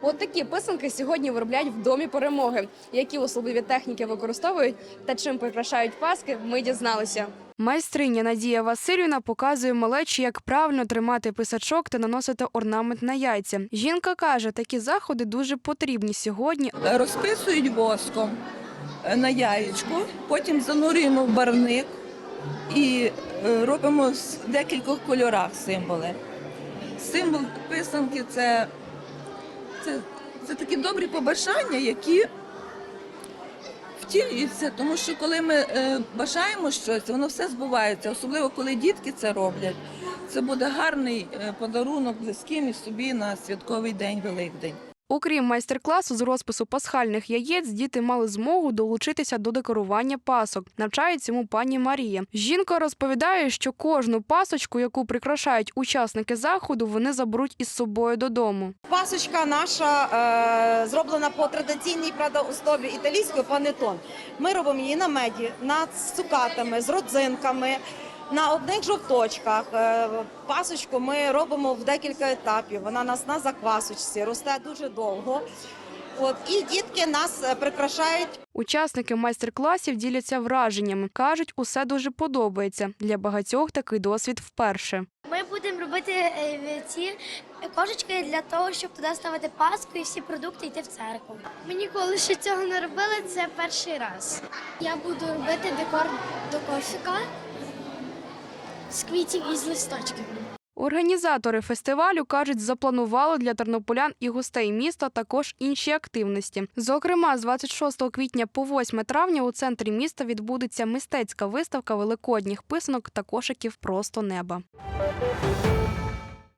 От такі писанки сьогодні виробляють в домі перемоги. Які особливі техніки використовують та чим прикрашають паски, ми дізналися. Майстриня Надія Васильівна показує малечі, як правильно тримати писачок та наносити орнамент на яйця. Жінка каже, такі заходи дуже потрібні сьогодні, розписують воском на яєчку, потім занурюємо в барвник і е, робимо в декількох кольорах символи. Символ писанки це, це, це такі добрі побажання, які втілюються, тому що коли ми е, бажаємо щось, воно все збувається, особливо коли дітки це роблять. Це буде гарний е, подарунок близьким і собі на святковий день Великдень. Окрім майстер-класу з розпису пасхальних яєць, діти мали змогу долучитися до декорування пасок. Навчає цьому пані Марія. Жінка розповідає, що кожну пасочку, яку прикрашають учасники заходу, вони заберуть із собою додому. Пасочка наша е, зроблена по традиційній правда, основі італійської панетон. Ми робимо її на меді, над цукатами, з родзинками, на одних жовточках. Е, пасочку ми робимо в декілька етапів. Вона нас на заквасочці, росте дуже довго. От, і дітки нас е, прикрашають Учасники майстер-класів діляться враженнями. кажуть, усе дуже подобається. Для багатьох такий досвід вперше. Ми будемо робити е, ці кошечки для того, щоб туди ставити паску і всі продукти йти в церкву. Ми ніколи ще цього не робили, це перший раз. Я буду робити декор до кошика з квітів і з листочків. Організатори фестивалю кажуть, запланували для тернополян і гостей міста також інші активності. Зокрема, з 26 квітня по 8 травня у центрі міста відбудеться мистецька виставка великодніх писанок та кошиків просто неба.